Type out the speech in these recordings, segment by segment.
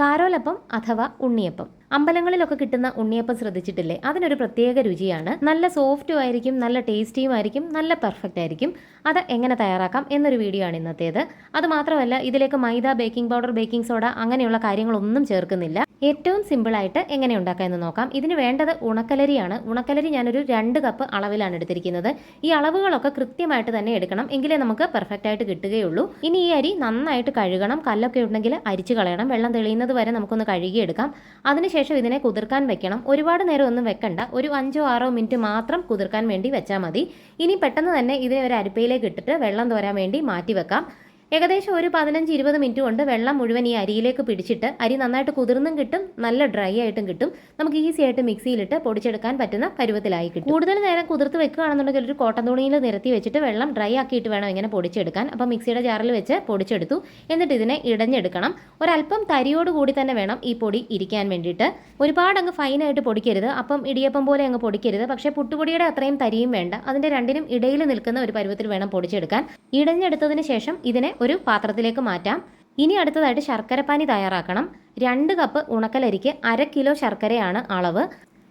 കാരോലപ്പം അഥവാ ഉണ്ണിയപ്പം. അമ്പലങ്ങളിലൊക്കെ കിട്ടുന്ന ഉണ്ണിയപ്പം ശ്രദ്ധിച്ചിട്ടില്ലേ? അതിനൊരു പ്രത്യേക രുചിയാണ്. നല്ല സോഫ്റ്റും ആയിരിക്കും നല്ല ടേസ്റ്റിയും ആയിരിക്കും നല്ല പെർഫെക്റ്റ് ആയിരിക്കും. അത് എങ്ങനെ തയ്യാറാക്കാം എന്നൊരു വീഡിയോ ആണ് ഇന്നത്തേത്. അത് മാത്രമല്ല ഇതിലേക്ക് maida baking powder baking soda അങ്ങനെയുള്ള കാര്യങ്ങളൊന്നും ചേർക്കുന്നില്ല. ഏറ്റവും സിമ്പിളായിട്ട് എങ്ങനെ ഉണ്ടാക്കാം എന്ന് നോക്കാം. ഇതിന് വേണ്ടത് ഉണക്കലരിയാണ്. ഉണക്കലരി ഞാനൊരു രണ്ട് കപ്പ് അളവിലാണ് എടുത്തിരിക്കുന്നത്. ഈ അളവുകളൊക്കെ കൃത്യമായിട്ട് തന്നെ എടുക്കണം. എങ്കിലേ നമുക്ക് പെർഫെക്റ്റ് ആയിട്ട് കിട്ടുകയുള്ളൂ. ഇനി ഈ അരി നന്നായിട്ട് കഴുകണം. കല്ലൊക്കെ ഉണ്ടെങ്കിൽ അരിച്ചു കളയണം. വെള്ളം തെളിയുന്നത് വരെ നമുക്കൊന്ന് കഴുകിയെടുക്കാം. അതിനുശേഷം ഇതിനെ കുതിർക്കാൻ വെക്കണം. ഒരുപാട് നേരം ഒന്നും വെക്കണ്ട. ഒരു അഞ്ചോ ആറോ മിനിറ്റ് മാത്രം കുതിർക്കാൻ വേണ്ടി വെച്ചാൽ മതി. ഇനി പെട്ടെന്ന് തന്നെ ഇതിനെ ഒരു അരിപ്പയിലേക്ക് ഇട്ടിട്ട് വെള്ളം തോരാൻ വേണ്ടി മാറ്റി വെക്കാം. ഏകദേശം ഒരു പതിനഞ്ച് ഇരുപത് മിനിറ്റ് കൊണ്ട് വെള്ളം മുഴുവൻ ഈ അരിയിലേക്ക് പിടിച്ചിട്ട് അരി നന്നായിട്ട് കുതിർന്നും കിട്ടും നല്ല ഡ്രൈ ആയിട്ടും കിട്ടും. നമുക്ക് ഈസി ആയിട്ട് മിക്സിയിലിട്ട് പൊടിച്ചെടുക്കാൻ പറ്റുന്ന പരുവത്തിലായി കിട്ടും. കൂടുതൽ നേരം കുതിർത്ത് വെക്കുകയാണെന്നുണ്ടെങ്കിൽ ഒരു കോട്ടൺ തുണിയിൽ നിരത്തി വെച്ചിട്ട് വെള്ളം ഡ്രൈ ആക്കിയിട്ട് വേണം ഇങ്ങനെ പൊടിച്ചെടുക്കാൻ. അപ്പോൾ മിക്സിയുടെ ജാറിൽ വെച്ച് പൊടിച്ചെടുത്തു. എന്നിട്ട് ഇതിനെ ഇടഞ്ഞെടുക്കണം. ഒരല്പം തരിയോട് കൂടി തന്നെ വേണം ഈ പൊടി ഇരിക്കാൻ വേണ്ടിയിട്ട്. ഒരുപാട് അങ്ങ് ഫൈനായിട്ട് പൊടിക്കരുത്. അപ്പം ഇടിയപ്പം പോലെ അങ്ങ് പൊടിക്കരുത്. പക്ഷേ പുട്ടുപൊടിയുടെ അത്രയും തരിയും വേണ്ട. അതിന്റെ രണ്ടിനും ഇടയിൽ നിൽക്കുന്ന ഒരു പരുവത്തിൽ വേണം പൊടിച്ചെടുക്കാൻ. ഇടഞ്ഞെടുത്തതിന് ശേഷം ഇതിനെ ഒരു പാത്രത്തിലേക്ക് മാറ്റാം. ഇനി അടുത്തതായിട്ട് ശർക്കരപ്പാനി തയ്യാറാക്കണം. രണ്ട് കപ്പ് ഉണക്കലരിക്ക് അര കിലോ ശർക്കരയാണ് അളവ്.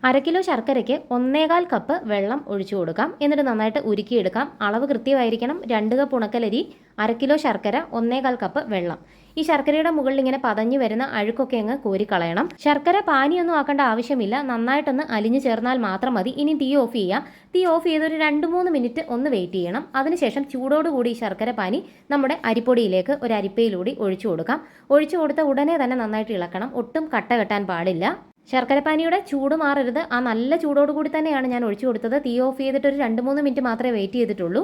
അര കിലോ ശർക്കരയ്ക്ക് ഒന്നേകാൽ കപ്പ് വെള്ളം ഒഴിച്ചു കൊടുക്കാം. എന്നിട്ട് നന്നായിട്ട് ഉരുക്കിയെടുക്കാം. അളവ് കൃത്യമായിരിക്കണം. രണ്ട് കപ്പ് ഉണക്കലരി അര കിലോ ശർക്കര ഒന്നേകാൽ കപ്പ് വെള്ളം. ഈ ശർക്കരയുടെ മുകളിൽ ഇങ്ങനെ പതഞ്ഞു വരുന്ന അഴുക്കൊക്കെ അങ്ങ് കോരിക്കളയണം ശർക്കര പാനിയൊന്നും ആക്കേണ്ട ആവശ്യമില്ല. നന്നായിട്ടൊന്ന് അലിഞ്ഞു ചേർന്നാൽ മാത്രം മതി. ഇനി തീ ഓഫ് ചെയ്യാം തീ ഓഫ് ചെയ്ത് ഒരു രണ്ട് മൂന്ന് മിനിറ്റ് ഒന്ന് വെയിറ്റ് ചെയ്യണം. അതിനുശേഷം ചൂടോടുകൂടി ഈ ശർക്കര പാനി നമ്മുടെ അരിപ്പൊടിയിലേക്ക് ഒരു അരിപ്പയിലൂടെ ഒഴിച്ചു കൊടുക്കാം. ഒഴിച്ചു കൊടുത്ത ഉടനെ തന്നെ നന്നായിട്ട് ഇളക്കണം. ഒട്ടും കട്ട കെട്ടാൻ പാടില്ല. ശർക്കരപ്പാനിയുടെ ചൂട് മാറരുത്. ആ നല്ല ചൂടോടുകൂടി തന്നെയാണ് ഞാൻ ഒഴിച്ചു കൊടുത്തത്. തീ ഓഫ് ചെയ്തിട്ട് ഒരു രണ്ട് മൂന്ന് മിനിറ്റ് മാത്രമേ വെയിറ്റ് ചെയ്തിട്ടുള്ളൂ.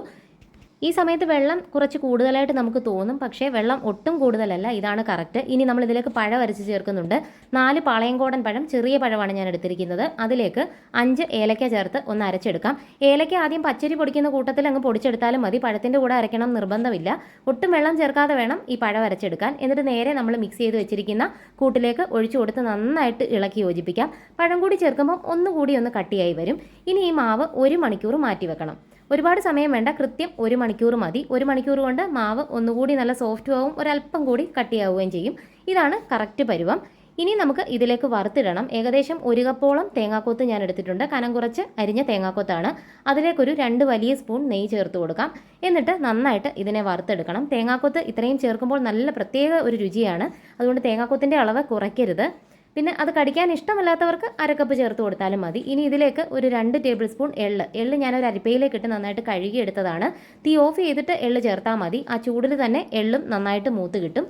ഈ സമയത്ത് വെള്ളം കുറച്ച് കൂടുതലായിട്ട് നമുക്ക് തോന്നും പക്ഷേ വെള്ളം ഒട്ടും കൂടുതലല്ല. ഇതാണ് കറക്റ്റ്. ഇനി നമ്മൾ ഇതിലേക്ക് പഴം അരച്ച് ചേർക്കുന്നുണ്ട്. നാല് പാളയംകോടൻ പഴം ചെറിയ പഴമാണ് ഞാൻ എടുത്തിരിക്കുന്നത്. അതിലേക്ക് അഞ്ച് ഏലക്ക ചേർത്ത് ഒന്ന് അരച്ചെടുക്കാം. ഏലക്ക ആദ്യം പച്ചരി പൊടിക്കുന്ന കൂട്ടത്തിൽ അങ്ങ് പൊടിച്ചെടുത്താലും മതി. പഴത്തിന്റെ കൂടെ അരയ്ക്കണം നിർബന്ധമില്ല. ഒട്ടും വെള്ളം ചേർക്കാതെ വേണം ഈ പഴം അരച്ചെടുക്കാൻ എന്നിട്ട് നേരെ നമ്മൾ മിക്സ് ചെയ്ത് വെച്ചിരിക്കുന്ന കൂട്ടിലേക്ക് ഒഴിച്ചു കൊടുത്ത് നന്നായിട്ട് ഇളക്കി യോജിപ്പിക്കാം. പഴം കൂടി ചേർക്കുമ്പോൾ ഒന്നുകൂടി ഒന്ന് കട്ടിയായി വരും. ഇനി ഈ മാവ് ഒരു മണിക്കൂർ മാറ്റി വെക്കണം ഒരുപാട് സമയം വേണ്ട. കൃത്യം ഒരു മണിക്കൂർ മതി. ഒരു മണിക്കൂർ കൊണ്ട് മാവ് ഒന്നുകൂടി നല്ല സോഫ്റ്റ് ആവും ഒരല്പം കൂടി കട്ടിയാവുകയും ചെയ്യും. ഇതാണ് കറക്റ്റ് പരുവം. ഇനി നമുക്ക് ഇതിലേക്ക് വറുത്തിടണം. ഏകദേശം ഒരു കപ്പോളം തേങ്ങാക്കൊത്ത് ഞാൻ എടുത്തിട്ടുണ്ട്. കനം കുറച്ച് അരിഞ്ഞ തേങ്ങാക്കൊത്താണ്. അതിലേക്കൊരു രണ്ട് വലിയ സ്പൂൺ നെയ്യ് ചേർത്ത് കൊടുക്കാം. എന്നിട്ട് നന്നായിട്ട് ഇതിനെ വറുത്തെടുക്കണം. തേങ്ങാക്കൊത്ത് ഇത്രയും ചേർക്കുമ്പോൾ നല്ല പ്രത്യേക ഒരു രുചിയാണ്. അതുകൊണ്ട് തേങ്ങാക്കൊത്തിന്റെ അളവ് കുറയ്ക്കരുത്. പിന്നെ അത് കടിക്കാൻ ഇഷ്ടമല്ലാത്തവർക്ക് അരക്കപ്പ് ചേർത്ത് കൊടുത്താലും മതി. ഇനി ഇതിലേക്ക് ഒരു രണ്ട് ടേബിൾ സ്പൂൺ എള്ള്. എള്ള് ഒരു അരിപ്പയിലേക്ക് ഇട്ട് നന്നായിട്ട് കഴുകിയെടുത്തതാണ് തീ ഓഫ് ചെയ്തിട്ട് എള്ള് ചേർത്താൽ മതി. ആ ചൂടിൽ തന്നെ എള്ളും നന്നായിട്ട് മൂത്ത് കിട്ടും.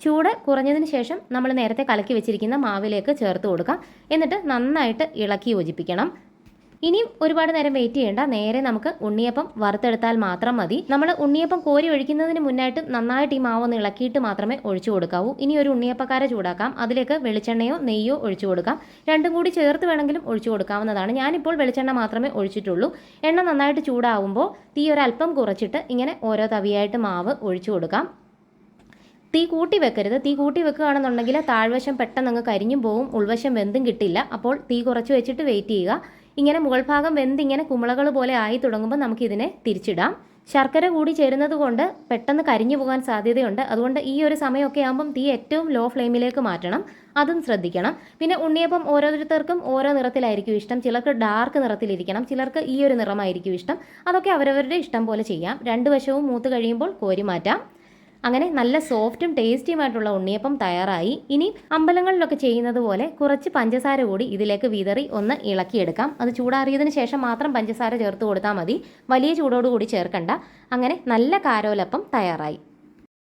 ചൂട് കുറഞ്ഞതിന് ശേഷം നമ്മൾ നേരത്തെ കലക്കി വെച്ചിരിക്കുന്ന മാവിലേക്ക് ചേർത്ത് കൊടുക്കാം. എന്നിട്ട് നന്നായിട്ട് ഇളക്കി യോജിപ്പിക്കണം. ഇനിയും ഒരുപാട് നേരം വെയിറ്റ് ചെയ്യേണ്ട. നേരെ നമുക്ക് ഉണ്ണിയപ്പം വറുത്തെടുത്താൽ മാത്രം മതി. നമ്മൾ ഉണ്ണിയപ്പം കോരി ഒഴിക്കുന്നതിന് മുന്നായിട്ട് നന്നായിട്ട് ഈ മാവ് ഒന്ന് ഇളക്കിയിട്ട് മാത്രമേ ഒഴിച്ചു കൊടുക്കാവൂ. ഇനി ഒരു ഉണ്ണിയപ്പക്കാര ചൂടാക്കാം. അതിലേക്ക് വെളിച്ചെണ്ണയോ നെയ്യോ ഒഴിച്ചു കൊടുക്കാം. രണ്ടും കൂടി ചേർത്ത് വേണമെങ്കിലും ഒഴിച്ചു കൊടുക്കാവുന്നതാണ്. ഞാനിപ്പോൾ വെളിച്ചെണ്ണ മാത്രമേ ഒഴിച്ചിട്ടുള്ളൂ. എണ്ണ നന്നായിട്ട് ചൂടാവുമ്പോൾ തീ ഒരല്പം കുറച്ചിട്ട് ഇങ്ങനെ ഓരോ തവിയായിട്ട് മാവ് ഒഴിച്ചു കൊടുക്കാം. തീ കൂട്ടി വെക്കരുത്. തീ കൂട്ടി വെക്കുകയാണെന്നുണ്ടെങ്കിൽ താഴ്വശം പെട്ടെന്ന് അങ്ങ് കരിഞ്ഞും പോവും. ഉൾവശം വെന്തും കിട്ടില്ല. അപ്പോൾ തീ കുറച്ച് വെച്ചിട്ട് വെയിറ്റ് ചെയ്യുക. ഇങ്ങനെ മുകൾ ഭാഗം വെന്ത് ഇങ്ങനെ കുമിളകൾ പോലെ ആയി തുടങ്ങുമ്പോൾ നമുക്കിതിനെ തിരിച്ചിടാം. ശർക്കര കൂടി ചേരുന്നത് കൊണ്ട് പെട്ടെന്ന് കരിഞ്ഞു പോകാൻ സാധ്യതയുണ്ട്. അതുകൊണ്ട് ഈ ഒരു സമയമൊക്കെ ആകുമ്പം തീ ഏറ്റവും ലോ ഫ്ലെയിമിലേക്ക് മാറ്റണം. അതും ശ്രദ്ധിക്കണം. പിന്നെ ഉണ്ണിയപ്പം ഓരോരുത്തർക്കും ഓരോ നിറത്തിലായിരിക്കും ഇഷ്ടം. ചിലർക്ക് ഡാർക്ക് നിറത്തിലിരിക്കണം. ചിലർക്ക് ഈ ഒരു നിറമായിരിക്കും ഇഷ്ടം. അതൊക്കെ അവരവരുടെ ഇഷ്ടം പോലെ ചെയ്യാം. രണ്ട് വശവും മൂത്ത് കഴിയുമ്പോൾ കോരി മാറ്റാം. അങ്ങനെ നല്ല സോഫ്റ്റും ടേസ്റ്റിയുമായിട്ടുള്ള ഉണ്ണിയപ്പം തയ്യാറായി. ഇനി അമ്പലങ്ങളിലൊക്കെ ചെയ്യുന്നത് പോലെ കുറച്ച് പഞ്ചസാര കൂടി ഇതിലേക്ക് വിതറി ഒന്ന് ഇളക്കിയെടുക്കാം. അത് ചൂടാറിയതിന് ശേഷം മാത്രം പഞ്ചസാര ചേർത്ത് കൊടുത്താൽ മതി. വലിയ ചൂടോടുകൂടി ചേർക്കണ്ട. അങ്ങനെ നല്ല കാരോലപ്പം തയ്യാറായി.